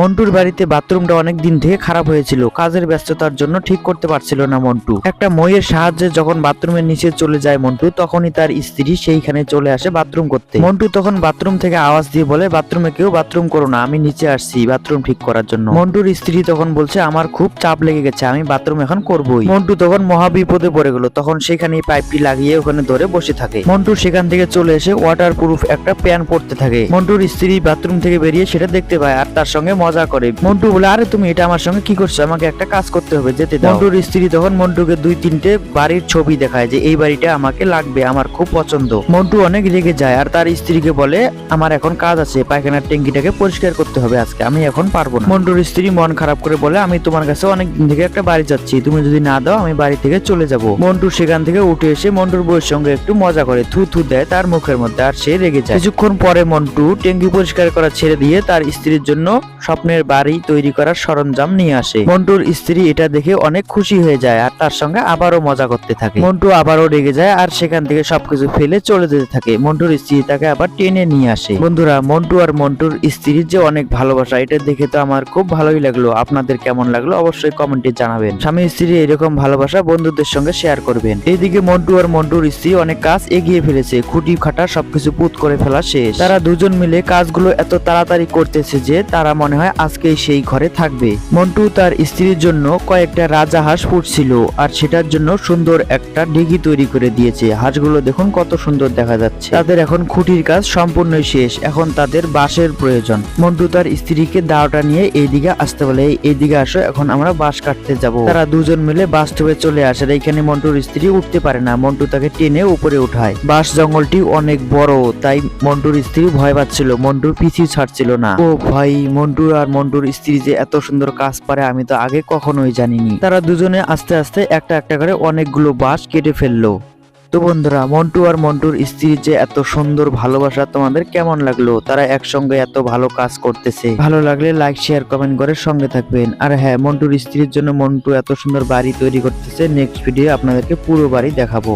মন্টুর বাড়িতে বাথরুমটা অনেক দিন থেকে খারাপ হয়েছিল, কাজের ব্যস্ততার জন্য ঠিক করতে পারছিল না মন্টু। একটা মইয়ের সাহায্যে যখন বাথরুমের নিচে চলে যায় মন্টু, তখনই তার স্ত্রী সেইখানে চলে আসে বাথরুম করতে। মন্টু তখন বাথরুম থেকে আওয়াজ দিয়ে বলে, বাথরুমে কেউ বাথরুম করো না, আমি নিচে আসছি বাথরুম ঠিক করার জন্য। মন্টুর স্ত্রী তখন বলছে, আমার খুব চাপ লেগে গেছে, আমি বাথরুম এখন করবই। মন্টু তখন মহা বিপদে পড়ে গেল, তখন সেখানে পাইপটি লাগিয়ে ওখানে ধরে বসে থাকে। মন্টু সেখান থেকে চলে এসে ওয়াটার প্রুফ একটা প্যান পড়তে থাকে। মন্টুর স্ত্রী বাথরুম থেকে বেরিয়ে সেটা দেখতে পায়, আর তার সঙ্গে মজা করে। মন্টু বলে, আরে তুমি এটা আমার সঙ্গে কি করছ? আমাকে একটা কাজ করতে হবে, যেতে মন্টুর স্ত্রী তখন মন্টুকে দুই তিনটে বাড়ির ছবি দেখায় যে, এই বাড়িটা আমাকে লাগবে, আমার খুব পছন্দ। মন্টু অনেক রেগে যায় আর তার স্ত্রীকে বলে, আমার এখন কাজ আছে, পায়খানার ট্যাঙ্কিটাকে পরিষ্কার করতে হবে আজকে, আমি এখন পারব না। মন্টুর স্ত্রী মন খারাপ করে বলে, আমি তোমার কাছে অনেক দিন থেকে একটা বাড়ি যাচ্ছি, তুমি যদি না দাও, আমি বাড়ি থেকে চলে যাব। মন্টু সেখান থেকে উঠে এসে মন্টুর বউয়ের সঙ্গে একটু মজা করে, থু থু দেয় তার মুখের মধ্যে আর সে রেগে যায়। কিছুক্ষণ পরে মন্টু ট্যাঙ্কি পরিষ্কার করা ছেড়ে দিয়ে তার স্ত্রীর জন্য স্বপ্নের বাড়ি তৈরি করার সরঞ্জাম নিয়ে আসে। মন্টুর স্ত্রী এটা দেখে অনেক খুশি হয়ে যায় আর তার সঙ্গে আবারও মজা করতে থাকে। মন্টু আবারও রেগে যায় আর সেখান থেকে সবকিছু ফেলে চলে যেতে থাকে। মন্টুর স্ত্রী তাকে আবার টেনে নিয়ে আসে। বন্ধুরা, মন্টু আর মন্টুর স্ত্রীর যে অনেক ভালোবাসা, এটা দেখে তো আমার খুব ভালোই লাগল। আপনাদের কেমন লাগল অবশ্যই কমেন্টে জানাবেন। স্বামী স্ত্রী এরকম ভালোবাসা বন্ধুদের সঙ্গে শেয়ার করবেন। এইদিকে মন্টু আর মন্টুর স্ত্রী অনেক কাজ এগিয়ে ফেলেছে। খুঁটি খাটা সবকিছু পুত করে ফেলা শেষ। তারা দুজন মিলে কাজগুলো এত তাড়াতাড়ি করতেছে যে তারা মনে হয় আজকেই সেই ঘরে থাকবে। মন্টু তার স্ত্রীর জন্য কয়েকটা রাজা হাঁস ফুটছিল আর সেটার জন্য সুন্দর একটা ডিগি তৈরি করে দিয়েছে। হাঁসগুলো দেখুন কত সুন্দর দেখা যাচ্ছে। তাদের এখন খুঁটির কাজ সম্পূর্ণই শেষ। এখন তাদের বাঁশের প্রয়োজন। মন্টু তার স্ত্রীকে দাওটা নিয়ে এইদিকে আসতে বলে "এই- এইদিকে আসো, এখন আমরা বাঁশ কাটতে যাব। তারা দুজন মিলে বাস্তবে চলে আসে আর এইখানে মন্টুর স্ত্রী উঠতে পারে না। মন্টু তাকে টেনে উপরে উঠায়। বাঁশ জঙ্গলটি অনেক বড়, তাই মন্টুর স্ত্রী ভয় পাচ্ছিল। মন্টুর পিছু ছাড়ছিল না। ও ভাই আর মন্টুর স্ত্রী যে এত সুন্দর কাজ পারে, আমি তো আগে কখনোই জানিনি। তারা দুজনে আস্তে আস্তে একটা একটা করে অনেকগুলো বাঁশ কেটে ফেলল। তো বন্ধুরা, মন্টু আর মন্টুর স্ত্রীর যে এত সুন্দর ভালোবাসা, তোমাদের কেমন লাগল? তারা একসঙ্গে এত ভালো কাজ করতেছে। ভালো লাগলে লাইক শেয়ার কমেন্ট করে সঙ্গে থাকবেন। আর হ্যাঁ মন্টুর স্ত্রীর জন্য মন্টু এত সুন্দর বাড়ি তৈরি করতেছে নেক্সট ভিডিও আপনাদেরকে পুরো বাড়ি দেখাবো।